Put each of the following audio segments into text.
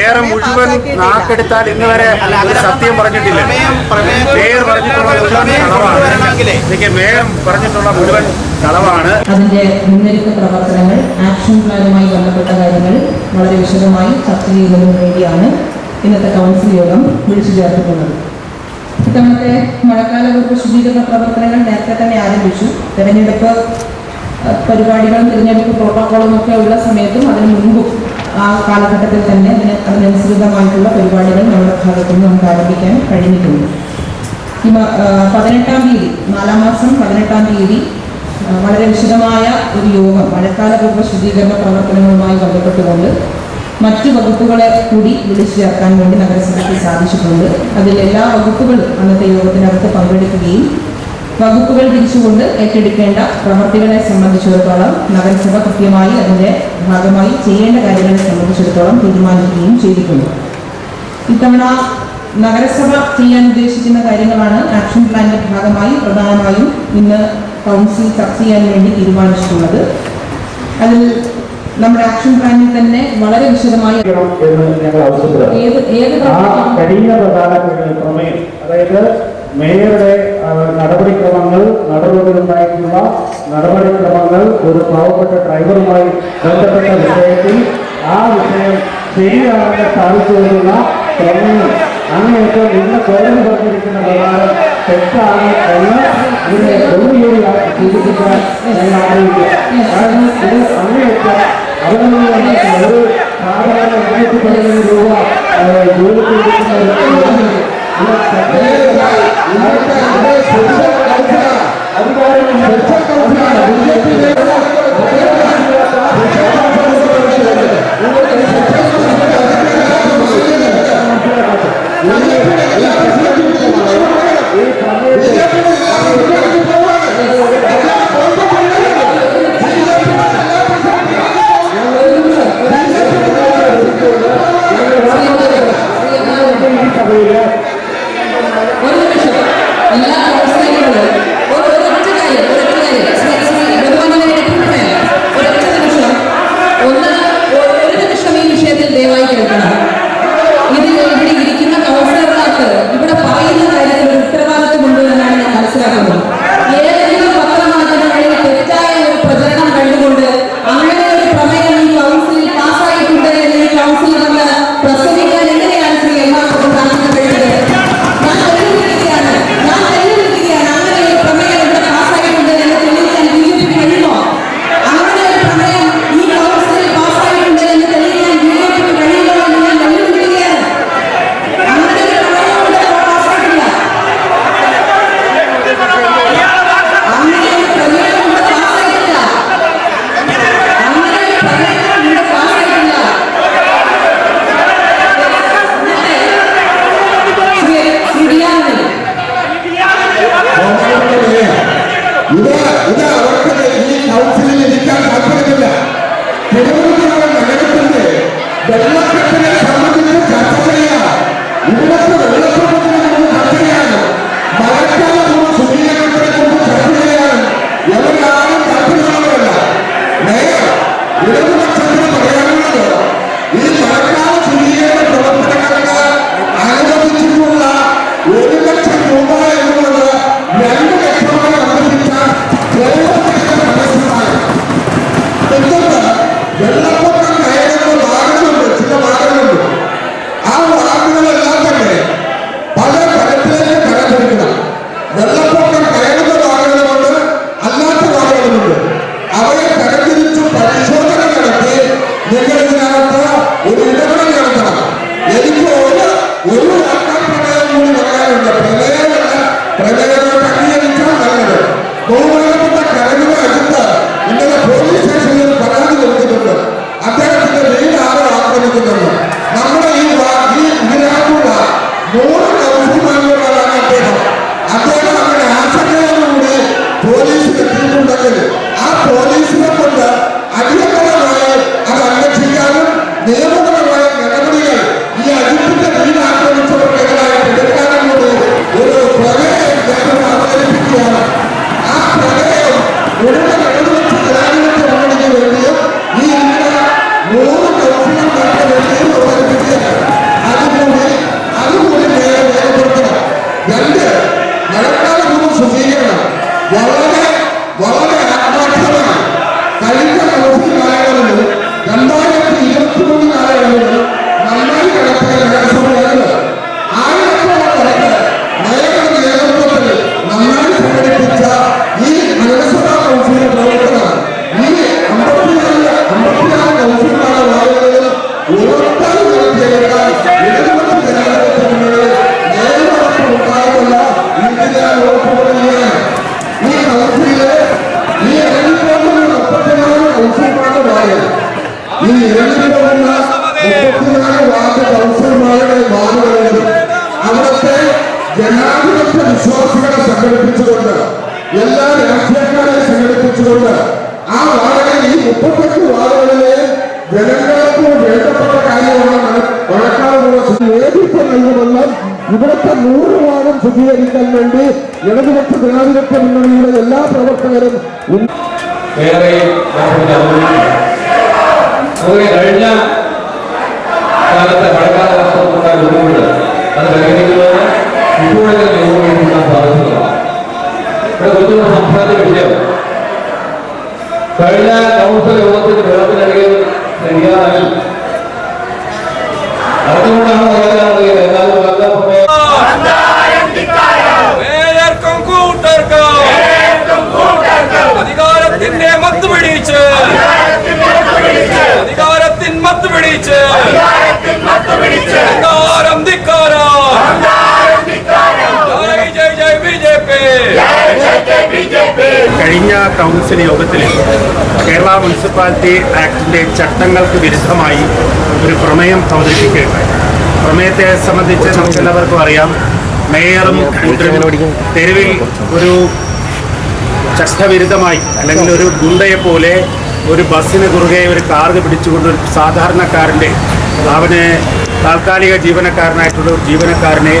Mayor മുഴുവൻ നാക്കെടുത്താൽ ഇന്ന് വരെ സത്യം പറഞ്ഞിട്ടില്ല. മേയർ പറഞ്ഞിട്ടുള്ള മുഴുവൻ കളവാണ് എനിക്ക് മേയർ പറഞ്ഞിട്ടുള്ള മുഴുവൻ കളവാണ് അതിന്റെ മുന്നൊരുക്ക പ്രവർത്തനങ്ങൾ ആക്ഷൻ പ്ലാനുമായി ബന്ധപ്പെട്ട കാര്യങ്ങൾ വളരെ വിശദമായി ചർച്ച ചെയ്യുന്നതിന് വേണ്ടിയാണ് ഇന്നത്തെ കൗൺസിൽ യോഗം വിളിച്ചു ചേർത്തിട്ടുള്ളത്. ഇത്തവണത്തെ മഴക്കാല വകുപ്പ് ശുചീകരണ പ്രവർത്തനങ്ങൾ നേരത്തെ തന്നെ ആരംഭിച്ചു. തെരഞ്ഞെടുപ്പ് പരിപാടികളും തിരഞ്ഞെടുപ്പ് പ്രോട്ടോക്കോളും ഒക്കെ ഉള്ള സമയത്തും അതിന് മുൻപും ആ കാലഘട്ടത്തിൽ തന്നെ അതിന് അതിനനുസൃതമായിട്ടുള്ള പരിപാടികൾ നമ്മുടെ ഭാഗത്തു നിന്ന് നമുക്ക് ആരംഭിക്കാൻ കഴിഞ്ഞിട്ടുണ്ട്. ഈ പതിനെട്ടാം തീയതി നാലാം മാസം പതിനെട്ടാം തീയതി വളരെ വിശദമായ ഒരു യോഗം മഴക്കാലപൂർവ ശുദ്ധീകരണ പ്രവർത്തനങ്ങളുമായി ബന്ധപ്പെട്ടുകൊണ്ട് മറ്റു വകുപ്പുകളെ കൂടി വിളിച്ചു ചേർക്കാൻ വേണ്ടി നഗരസഭയ്ക്ക് സാധിച്ചിട്ടുണ്ട്. അതിൽ എല്ലാ വകുപ്പുകളും അന്നത്തെ യോഗത്തിനകത്ത് പങ്കെടുക്കുകയും വകുപ്പുകൾ തിരിച്ചുകൊണ്ട് ഏറ്റെടുക്കേണ്ട പ്രവർത്തികളെ സംബന്ധിച്ചിടത്തോളം നഗരസഭ കൃത്യമായി അതിന്റെ ഭാഗമായി ചെയ്യേണ്ട കാര്യങ്ങളെ സംബന്ധിച്ചിടത്തോളം തീരുമാനിക്കുകയും ചെയ്തിട്ടുണ്ട്. ഇത്തവണ നഗരസഭ ചെയ്യാൻ ഉദ്ദേശിക്കുന്ന കാര്യങ്ങളാണ് ആക്ഷൻ പ്ലാനിന്റെ ഭാഗമായി പ്രധാനമായും ഇന്ന് കൗൺസിൽ ചർച്ച ചെയ്യാൻ വേണ്ടി തീരുമാനിച്ചിട്ടുള്ളത്. അതിൽ നമ്മുടെ ആക്ഷൻ പ്ലാനിൽ തന്നെ വളരെ വിശദമായി ഏത് ഏത് പ്രധാന പ്രമേയം അതായത് മേയറുടെ നടപടിക്രമങ്ങൾ നടപടികളുണ്ടായിട്ടുള്ള നടപടിക്രമങ്ങൾ ഒരു പാവപ്പെട്ട ഡ്രൈവറുമായി ബന്ധപ്പെട്ട വിഷയത്തിൽ ആ വിഷയം ശരിയാണെന്ന് സ്ഥാപിച്ചുകൊണ്ടുള്ള പ്രമേയം അങ്ങനെയൊക്കെ ഇന്ന് കോടതി പറഞ്ഞിരിക്കുന്ന പ്രകാരം തെറ്റാണ് എന്ന് ഇതിനെ വെല്ലുവിളിയായി സൂചിപ്പിക്കാൻ ഞാൻ ആഗ്രഹിക്കുന്നു. കാരണം ഇത് അങ്ങേയറ്റം അവരുടെ ഒരു സാധാരണ ഇരുന്നൂറ്റി പതിനഞ്ച് രൂപ കൊടുക്കുന്ന ഒരു விடுதலை Bana ne? Bana ne? ഇവിടുത്തെ നൂറ് ഭാഗം ശുദ്ധീകരിക്കാൻ വേണ്ടി ഇടതുപക്ഷ ജനാധിപത്യ മുന്നണിയുടെ എല്ലാ പ്രവർത്തകരും കഴിഞ്ഞ കാലത്തെ കഴിഞ്ഞ കൗൺസിൽ യോഗത്തിന്റെ വേർതിരികയിൽ ശരിയായി മുനിസിപ്പാലിറ്റി ആക്ടിന്റെ ചട്ടങ്ങൾക്ക് വിരുദ്ധമായി ഒരു പ്രമേയം അവതരിപ്പിക്കുകയുണ്ടായി. പ്രമേയത്തെ സംബന്ധിച്ച് നമുക്കെല്ലാവർക്കും അറിയാം. മേയറും തെരുവിൽ ഒരു ചട്ടവിരുദ്ധമായി അല്ലെങ്കിൽ ഒരു ഗുണ്ടയെ പോലെ ഒരു ബസ്സിന് കുറുകെ ഒരു കാർഡ് പിടിച്ചുകൊണ്ട് ഒരു സാധാരണക്കാരന്റെ അവന് താൽക്കാലിക ജീവനക്കാരനായിട്ടുള്ള ജീവനക്കാരനെ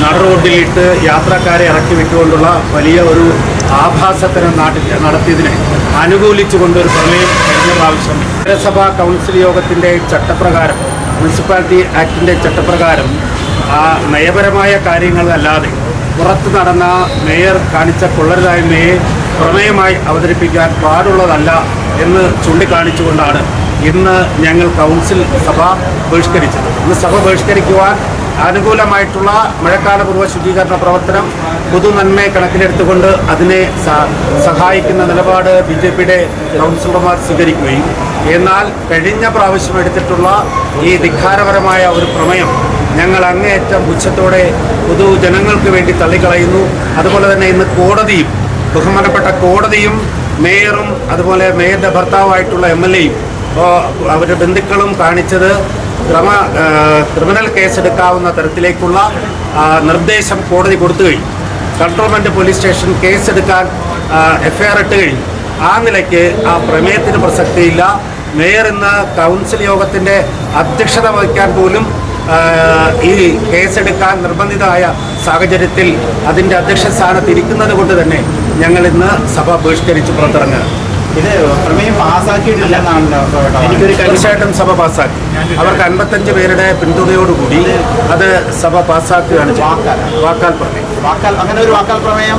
നടുറോഡിലിട്ട് യാത്രക്കാരെ ഇറക്കി വിട്ടുകൊണ്ടുള്ള വലിയ ഒരു ആഭാസത്തിന് നാട്ടിൽ നടത്തിയതിനെ അനുകൂലിച്ചുകൊണ്ട് ഒരു പ്രമേയം കഴിഞ്ഞ പ്രാവശ്യം നഗരസഭാ കൗൺസിൽ യോഗത്തിന്റെ ചട്ടപ്രകാരം മുനിസിപ്പാലിറ്റി ആക്ടിന്റെ ചട്ടപ്രകാരം ആ നയപരമായ കാര്യങ്ങളല്ലാതെ പുറത്ത് നടന്ന മേയർ കാണിച്ച കൊള്ളരുതായ്മയെ പ്രമേയമായി അവതരിപ്പിക്കാൻ പാടുള്ളതല്ല എന്ന് ചൂണ്ടിക്കാണിച്ചുകൊണ്ടാണ് ഇന്ന് ഞങ്ങൾ കൗൺസിൽ സഭ ബഹിഷ്കരിച്ചത്. ഇന്ന് സഭ ബഹിഷ്കരിക്കുവാൻ അനുകൂലമായിട്ടുള്ള മഴക്കാലപൂർവ ശുചീകരണ പ്രവർത്തനം പൊതുനന്മയെ കണക്കിലെടുത്തുകൊണ്ട് അതിനെ സഹായിക്കുന്ന നിലപാട് ബി ജെ പിയുടെ കൗൺസിലർമാർ സ്വീകരിക്കുകയും എന്നാൽ കഴിഞ്ഞ പ്രാവശ്യം എടുത്തിട്ടുള്ള ഈ ധിക്കാരപരമായ ഒരു പ്രമേയം ഞങ്ങൾ അങ്ങേയറ്റം ഉച്ചത്തോടെ പൊതുജനങ്ങൾക്ക് വേണ്ടി തള്ളിക്കളയുന്നു. അതുപോലെ തന്നെ ഇന്ന് കോടതിയും ബഹുമാനപ്പെട്ട കോടതിയും മേയറും അതുപോലെ മേയറുടെ ഭർത്താവായിട്ടുള്ള എം എൽ എയും അവരുടെ ബന്ധുക്കളും കാണിച്ചത് ക്രമ ക്രിമിനൽ കേസെടുക്കാവുന്ന തരത്തിലേക്കുള്ള നിർദ്ദേശം കോടതി കൊടുത്തു കഴിഞ്ഞു. കൺട്രോൾമെന്റ് പോലീസ് സ്റ്റേഷൻ കേസെടുക്കാൻ എഫ് ഐ ആർ ഇട്ട് കഴിഞ്ഞു. ആ നിലയ്ക്ക് ആ പ്രമേയത്തിന് പ്രസക്തിയില്ല. മേയർ ഇന്ന് കൗൺസിൽ യോഗത്തിന്റെ അധ്യക്ഷത വഹിക്കാൻ പോലും ഈ കേസെടുക്കാൻ നിർബന്ധിതമായ സാഹചര്യത്തിൽ അതിന്റെ അധ്യക്ഷ സ്ഥാനത്ത് ഇരിക്കുന്നത് കൊണ്ട് തന്നെ ഞങ്ങൾ ഇന്ന് സഭ ബഹിഷ്കരിച്ച് പുറത്തിറങ്ങുക ഇത് പ്രമേയം എനിക്കൊരു കൺസേട്ടം സഭ പാസ്സാക്കി. അവർക്ക് അൻപത്തഞ്ച് പേരുടെ പിന്തുണയോടുകൂടി അത് സഭ പാസ്സാക്കുകയാണ്. വാക്കാൽ. പ്രമേയം. വാക്കാൽ അങ്ങനെ ഒരു വാക്കാൽ പ്രമേയം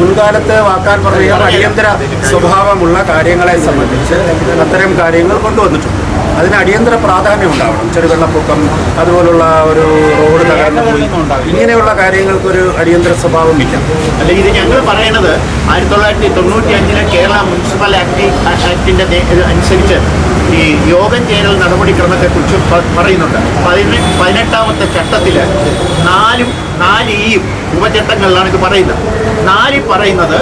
മുൻകാലത്ത് വാക്കാൽ പ്രമേയം അടിയന്തര സ്വഭാവമുള്ള കാര്യങ്ങളെ സംബന്ധിച്ച് അത്തരം കാര്യങ്ങൾ കൊണ്ടുവന്നിട്ടുണ്ട്. അതിന് അടിയന്തര പ്രാധാന്യം ഉണ്ടാവണം. ചെറുവെള്ളപ്പൊക്കം അതുപോലുള്ള ഒരു റോഡ് തകർന്നു പോയി. ഇങ്ങനെയുള്ള കാര്യങ്ങൾക്കൊരു അടിയന്തര സ്വഭാവം ഇല്ല അല്ല ഇത് ഞങ്ങൾ പറയുന്നത് ആയിരത്തി തൊള്ളായിരത്തി തൊണ്ണൂറ്റി അഞ്ചിലെ കേരള മുനിസിപ്പൽ ആക്ടി ആക്ടിന്റെ അനുസരിച്ച് ഈ യോഗം ചേരൽ നടപടിക്രമത്തെക്കുറിച്ച് കുറിച്ച് പറയുന്നുണ്ട്. പതിനെ പതിനെട്ടാമത്തെ ചട്ടത്തിൽ നാലും നാല് ഈയും ഉപചട്ടങ്ങളിലാണ് ഇത് പറയുന്നത്. നാല് പറയുന്നത്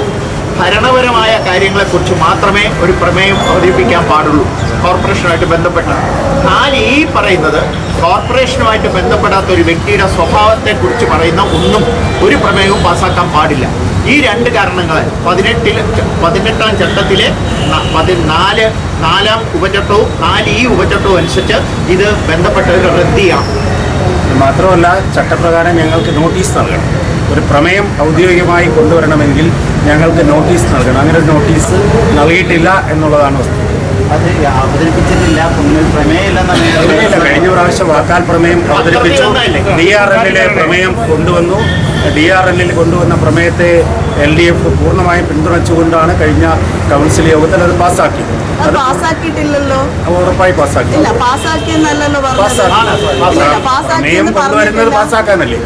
ഭരണപരമായ കാര്യങ്ങളെക്കുറിച്ച് മാത്രമേ ഒരു പ്രമേയം അവതരിപ്പിക്കാൻ പാടുള്ളൂ. കോർപ്പറേഷനുമായിട്ട് ബന്ധപ്പെട്ട ഞാൻ ഈ പറയുന്നത്? കോർപ്പറേഷനുമായിട്ട് ബന്ധപ്പെടാത്ത ഒരു വ്യക്തിയുടെ സ്വഭാവത്തെക്കുറിച്ച് പറയുന്ന ഒന്നും ഒരു പ്രമേയവും പാസ്സാക്കാൻ പാടില്ല. ഈ രണ്ട് കാരണങ്ങൾ പതിനെട്ടിൽ പതിനെട്ടാം ചട്ടത്തിലെ ന- പതിനാല് നാലാം ഉപചട്ടവും നാല് ഈ ഉപചട്ടവും അനുസരിച്ച് ഇത് ബന്ധപ്പെട്ട ഒരു റദ്ദിയാണ്. മാത്രമല്ല ചട്ടപ്രകാരം ഞങ്ങൾക്ക് നോട്ടീസ് നൽകണം. ഒരു പ്രമേയം ഔദ്യോഗികമായി കൊണ്ടുവരണമെങ്കിൽ ഞങ്ങൾക്ക് നോട്ടീസ് നൽകണം. അങ്ങനെ ഒരു നോട്ടീസ് നൽകിയിട്ടില്ല എന്നുള്ളതാണ് വസ്തുത. അത് അവതരിപ്പിച്ചിട്ടില്ല. പ്രമേയമില്ല. പ്രമേയമില്ലെന്നാണ് കഴിഞ്ഞ പ്രാവശ്യം വാക്കാൽ പ്രമേയം അവതരിപ്പിച്ചു. ഡി ആർ എല്ലിലെ പ്രമേയം കൊണ്ടുവന്നു. ഡി ആർ എല്ലിൽ കൊണ്ടുവന്ന പ്രമേയത്തെ എൽ ഡി എഫ് പൂർണമായും പിന്തുണച്ചുകൊണ്ടാണ് കഴിഞ്ഞ കൗൺസിൽ യോഗത്തിൽ അത് പാസ്സാക്കി. പാസ്സാക്കിയിട്ടില്ലല്ലോ? ഉറപ്പായി പ്രമേയം കൊണ്ടുവരുന്നത് പാസ്സാക്കാനല്ലേ?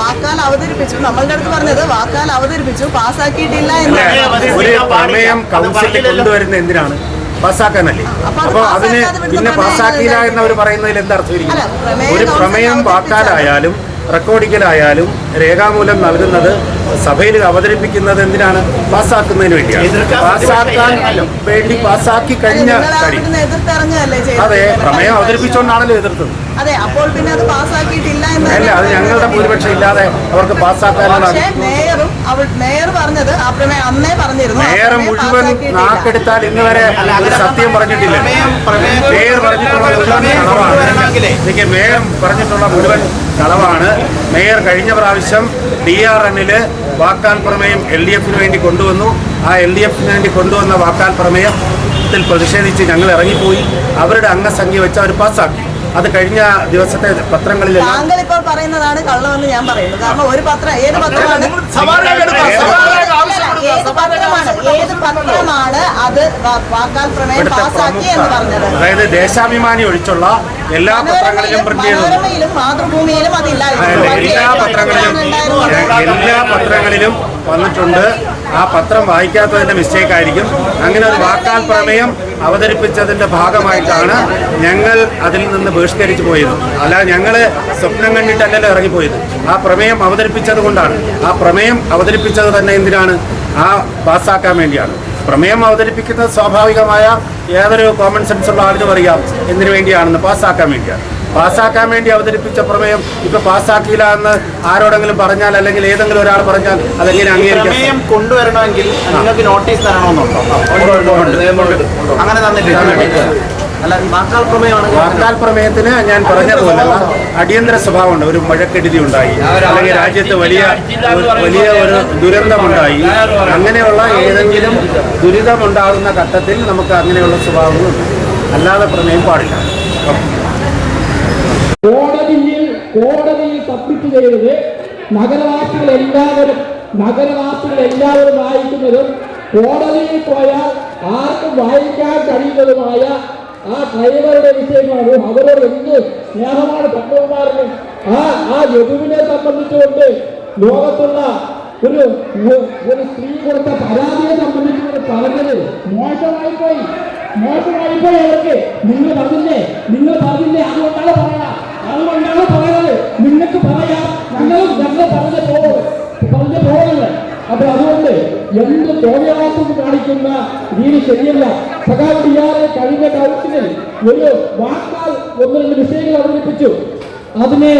വാക്കാൽ അവതരിപ്പിച്ചു. നമ്മളുടെ അടുത്ത് പറഞ്ഞത് വാക്കാൽ അവതരിപ്പിച്ചു പാസ്സാക്കിയിട്ടില്ല എന്നാണ്. എന്ന് ഒരു പ്രമേയം കൗൺസിലിൽ കൊണ്ടുവരുന്ന എന്തിനാണ്? പാസ്സാക്കാനല്ലേ? അപ്പൊ അത് അപ്പൊ അതിന് പിന്നെ പാസ്സാക്കിയില്ല? എന്നവർ പറയുന്നതിൽ എന്താ അർത്ഥം ഇരിക്കുന്നു? ഒരു പ്രമേയം വാക്കാലായാലും റെക്കോർഡിക്കലായാലും രേഖാമൂലം നൽകുന്നത് സഭയിൽ അവതരിപ്പിക്കുന്നത് എന്തിനാണ്? പാസ്സാക്കുന്നതിന് വേണ്ടിയാണ്. പാസ്സാക്കാൻ വേണ്ടി പാസ്സാക്കി കഴിഞ്ഞ കാര്യം. അതെ പ്രമേയം അവതരിപ്പിച്ചുകൊണ്ടാണല്ലോ എതിർത്തത്. അതെ അപ്പോൾ പിന്നെ അത് പാസ്സാക്കിയിട്ടില്ല എന്ന് അല്ല അത് ഞങ്ങളുടെ ഭൂരിപക്ഷം ഇല്ലാതെ അവർക്ക് പാസ്സാക്കാനുള്ള അവൾ മേയർ പറഞ്ഞത് അപ്രമേ അന്നേ പറഞ്ഞിരുന്നു. മേയർ മുഴുവൻ. നാക്കെടുത്താൽ ഇന്ന് വരെ സത്യം പറഞ്ഞിട്ടില്ല. മേയർ പറഞ്ഞിട്ടുള്ള മുഴുവൻ കളവാണ് മേയർ പറഞ്ഞിട്ടുള്ള മുഴുവൻ കളവാണ് മേയർ കഴിഞ്ഞ പ്രാവശ്യം ഡി ആർ എന്നിൽ വാക്കാൽ പ്രമേയം എൽ ഡി എഫിന് വേണ്ടി കൊണ്ടുവന്നു. ആ എൽ ഡി എഫിന് വേണ്ടി കൊണ്ടുവന്ന വാക്കാൽ പ്രമേയത്തിൽ പ്രതിഷേധിച്ച് ഞങ്ങൾ ഇറങ്ങിപ്പോയി. അവരുടെ അംഗസംഖ്യ വെച്ച് അവർ പാസ്സാക്കി. അത് കഴിഞ്ഞ ദിവസത്തെ പത്രങ്ങളിൽ താങ്കൾ ഇപ്പോൾ പറയുന്നതാണ് കള്ളമെന്ന് ഞാൻ പറയുന്നു. കാരണം ഒരു പത്രം ഏത് പത്രമാണ്? ഏത് പത്രമാണ്? ഏത് പത്രമാണ്? അത് വാക്കാൽ പ്രമേയം പാസ്സാക്കി എന്ന് പറഞ്ഞത്? അതായത് ദേശാഭിമാനി ഒഴിച്ചുള്ള എല്ലാ പത്രങ്ങളിലും പ്രിന്റ് ചെയ്തു മാതൃഭൂമിയിലും അതില്ല എല്ലാ പത്രങ്ങളിലും എല്ലാ പത്രങ്ങളിലും വന്നിട്ടുണ്ട്. ആ പത്രം വായിക്കാത്തതിന്റെ മിസ്റ്റേക്ക് ആയിരിക്കും. അങ്ങനെ ഒരു വാക്കാൽ പ്രമേയം അവതരിപ്പിച്ചതിന്റെ ഭാഗമായിട്ടാണ് ഞങ്ങൾ അതിൽ നിന്ന് ബഹിഷ്കരിച്ചു പോയത്. അല്ല ഞങ്ങൾ സ്വപ്നം കണ്ടിട്ടല്ലല്ലോ ഇറങ്ങിപ്പോയത്. ആ പ്രമേയം അവതരിപ്പിച്ചത് കൊണ്ടാണ്. ആ പ്രമേയം അവതരിപ്പിച്ചത് തന്നെ എന്തിനാണ്? ആ പാസ്സാക്കാൻ വേണ്ടിയാണ്. പ്രമേയം അവതരിപ്പിക്കുന്നത് സ്വാഭാവികമായ ഏതൊരു കോമൺ സെൻസ് ഉള്ള ആളിനും അറിയാം. എന്തിനു വേണ്ടിയാണെന്ന് പാസ്സാക്കാൻ വേണ്ടിയാണ്. പാസ്സാക്കാൻ വേണ്ടി അവതരിപ്പിച്ച പ്രമേയം ഇപ്പൊ പാസ്സാക്കിയില്ല എന്ന് ആരോടെങ്കിലും പറഞ്ഞാൽ അല്ലെങ്കിൽ ഏതെങ്കിലും ഒരാൾ പറഞ്ഞാൽ അതെങ്ങനെ അംഗീകരിക്കാം? പ്രമേയം കൊണ്ടുവരണമെങ്കിൽ നിങ്ങൾക്ക് നോട്ടീസ് തരണമെന്നുണ്ടോ? അങ്ങനെ തന്നിട്ടില്ല. അല്ല വാക്കാൽ പ്രമേയമാണ് വാക്കാൽ പ്രമേയത്തിന് ഞാൻ പറഞ്ഞതുപോലെ അടിയന്തര സ്വഭാവമുണ്ട്? ഒരു മഴക്കെടുതി ഉണ്ടായി. അല്ലെങ്കിൽ രാജ്യത്ത് വലിയ വലിയ ഒരു ദുരന്തമുണ്ടായി. അങ്ങനെയുള്ള ഏതെങ്കിലും ദുരിതമുണ്ടാകുന്ന ഘട്ടത്തിൽ നമുക്ക് അങ്ങനെയുള്ള സ്വഭാവങ്ങളുണ്ട്. അല്ലാതെ പ്രമേയം പാടില്ല. കോടതിയിൽ കോടതിയിൽ സബ്മിറ്റ് ചെയ്തത് നഗരവാസികൾ എല്ലാവരും നഗരവാസികൾ എല്ലാവരും വായിക്കുന്നതും കോടതിയിൽ പോയാൽ ആർക്കും വായിക്കാൻ കഴിയുന്നതുമായ ആ ഡ്രൈവറുടെ വിഷയമാണ്? അവരോട് എന്ത് സ്നേഹമാണ് പത്മകുമാറിന് ആ ആ യദുവിനെ സംബന്ധിച്ചുകൊണ്ട് ലോകത്തുള്ള ഒരു ഒരു സ്ത്രീ കൊടുത്ത പരാതിയെ സംബന്ധിച്ചുകൊണ്ട് പറഞ്ഞത് മോശമായി പോയി മോശമായി പോയി അവർക്ക്. നിങ്ങൾ പറഞ്ഞില്ലേ? നിങ്ങൾ പറഞ്ഞില്ലേ? അതുകൊണ്ടാണ് പറയണ അതുകൊണ്ടാണ് പറയുന്നത്. നിങ്ങൾക്ക് പറയാം. ഞങ്ങളും ഞങ്ങൾ പറഞ്ഞ പോകും പറഞ്ഞ അതുകൊണ്ട് എന്ത് തോന്നിയാസം കാണിക്കുന്ന രീതി ശരിയല്ല. സഖാവ് ഇയാളെ കഴിഞ്ഞ കൗൺസിലിൽ ഒരു വാക്കാൽ ഒന്ന് രണ്ട് വിഷയങ്ങൾ അവതരിപ്പിച്ചു. അതിനെ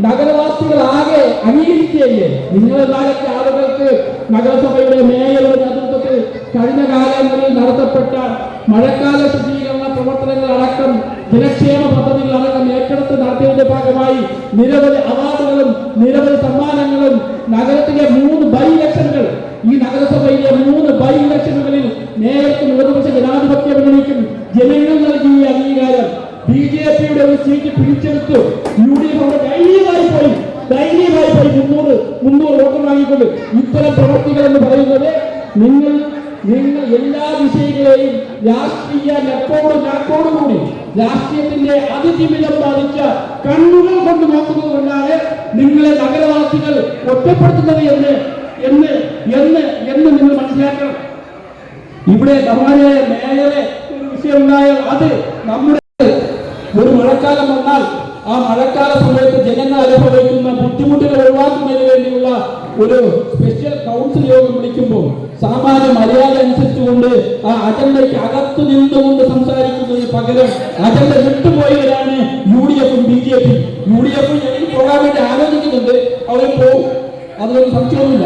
നഗരവാസികളാകെ അംഗീകരിക്കുകയല്ലേ? നിങ്ങളെ നാളത്തെ ആളുകൾക്ക് നഗരസഭയുടെ മേയറുടെ നേതൃത്വത്തിൽ കഴിഞ്ഞ കാലങ്ങളിൽ നടത്തപ്പെട്ട മഴക്കാല ശുചീകരണ പ്രവർത്തനങ്ങൾ അടക്കം ജനക്ഷേമ പദ്ധതികൾ അടക്കം ഏറ്റെടുത്ത് നടത്തിയതിന്റെ ഭാഗമായി നിരവധി അവാർഡുകളും നിരവധി സമ്മാനങ്ങളും നഗരത്തിലെ മൂന്ന് ബൈ ഇലക്ഷനുകൾ ഈ നഗരസഭയിലെ മൂന്ന് ബൈ ഇലക്ഷനുകളിൽ നേരത്തെ ഇടതുപക്ഷ ജനാധിപത്യ മുന്നണിക്കും ജനങ്ങൾ നൽകിയ അംഗീകാരം ബി ജെ പിയുടെ ഒരു സീറ്റ് പിടിച്ചെടുത്തു. യു ഡി എഫ് ധൈര്യമായി പോയി ധൈര്യമായി പോയി മുന്നൂറ് മുന്നൂറ് വോട്ട് വാങ്ങിക്കൊണ്ട് ഇത്തരം പ്രവർത്തികൾ എന്ന് പറയുന്നത് നിങ്ങൾ നിങ്ങൾ എല്ലാ വിഷയങ്ങളെയും രാഷ്ട്രീയ ലക്കോടും നാക്കോടും കൂടി രാഷ്ട്രീയത്തിന്റെ അതിജീവിതം ബാധിച്ച കണ്ണുകൾ കൊണ്ട് നോക്കുന്നത് കൊണ്ടാണ് നിങ്ങളെ നഗരവാസികൾ ഒറ്റപ്പെടുത്തുന്നത് എന്ന് എന്ന് എന്ന് എന്ന് നിങ്ങൾ മനസ്സിലാക്കണം. ഇവിടെ സമാനമായ മേയറെ ഒരു വിഷയം ഉണ്ടായാൽ അത് നമ്മുടെ ഒരു മഴക്കാലം വന്നാൽ ആ മഴക്കാല സമയത്ത് ജനങ്ങൾ അനുഭവിക്കുന്ന ബുദ്ധിമുട്ടുകൾ ഒഴിവാക്കുന്നതിന് വേണ്ടിയുള്ള ഒരു സ്പെഷ്യൽ കൗൺസിൽ യോഗം വിളിക്കുമ്പോൾ സാമാന്യ മര്യാദ അനുസരിച്ചുകൊണ്ട് ആ അജണ്ടയ്ക്ക് അകത്തു നിന്നുകൊണ്ട് സംസാരിക്കുന്നതിന് പകരം അജണ്ട വിട്ടുപോയവരാണ് യു ഡി എഫും B J P U D എഫും പോകാൻ വേണ്ടി ആലോചിക്കുന്നുണ്ട്. അവർ പോകും അതൊരു സംശയവുമില്ല